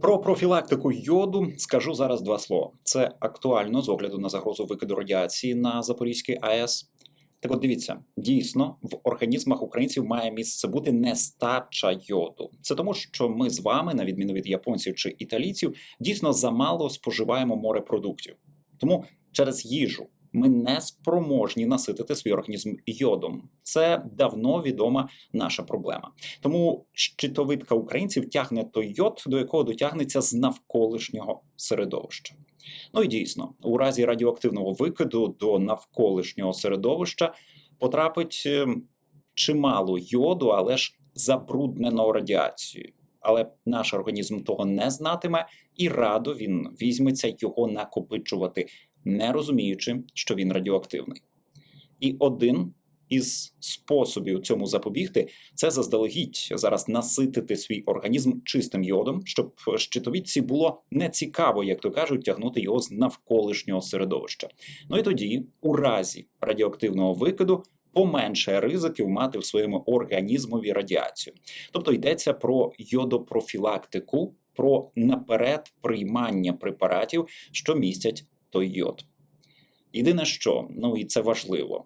Про профілактику йоду скажу зараз два слова. Це актуально з огляду на загрозу викиду радіації на Запорізькій АЕС. Так от дивіться, дійсно в організмах українців має місце бути нестача йоду. Це тому, що ми з вами, на відміну від японців чи італійців, дійсно замало споживаємо морепродуктів. Тому через їжу ми не спроможні наситити свій організм йодом. Це давно відома наша проблема. Тому щитовидка українців тягне той йод, до якого дотягнеться з навколишнього середовища. Ну і дійсно, у разі радіоактивного викиду до навколишнього середовища потрапить е, чимало йоду, але ж забрудненого радіацією. Але наш організм того не знатиме, і радо він візьметься його накопичувати, не розуміючи, що він радіоактивний. І один із способів цьому запобігти це заздалегідь зараз наситити свій організм чистим йодом, щоб щитовідці було не цікаво, як то кажуть, тягнути його з навколишнього середовища. Ну і тоді, у разі радіоактивного викиду, поменшає ризиків мати в своєму організмові радіацію. Тобто йдеться про йодопрофілактику, про наперед приймання препаратів, що містять йод. Єдине, що ну і це важливо.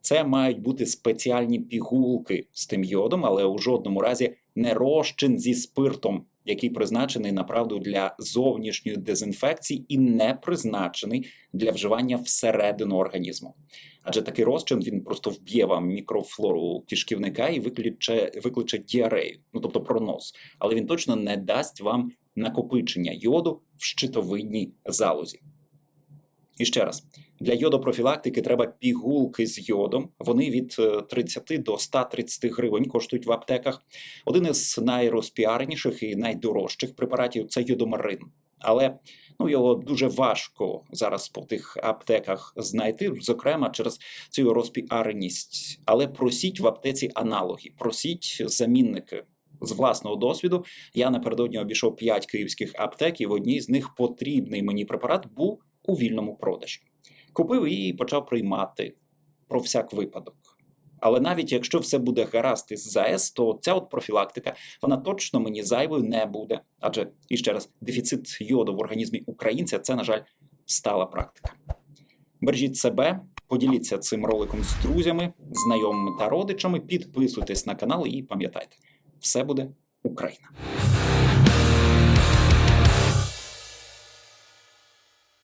Це мають бути спеціальні пігулки з тим йодом, але у жодному разі не розчин зі спиртом, який призначений направду для зовнішньої дезінфекції і не призначений для вживання всередину організму. Адже такий розчин він просто вб'є вам мікрофлору кишківника і викличе, викличе діарею, ну тобто пронос, але він точно не дасть вам накопичення йоду в щитовидній залозі. І ще раз, для йодопрофілактики треба пігулки з йодом. Вони від е, 30 до 130 гривень коштують в аптеках. Один із найрозпіарніших і найдорожчих препаратів це йодомарин. Але ну, його дуже важко зараз по тих аптеках знайти, зокрема через цю розпіареність. Але просіть в аптеці аналоги, просіть замінники. З власного досвіду я напередодні обійшов 5 київських аптек, і в одній з них потрібний мені препарат був у вільному продажі. Купив і почав приймати про всяк випадок. Але навіть якщо все буде гаразд із ЗАЕС, то ця от профілактика вона точно мені зайвою не буде. Адже і ще раз, дефіцит йоду в організмі українця це, на жаль, стала практика. Бережіть себе, поділіться цим роликом з друзями, знайомими та родичами, підписуйтесь на канал і пам'ятайте, все буде Україна!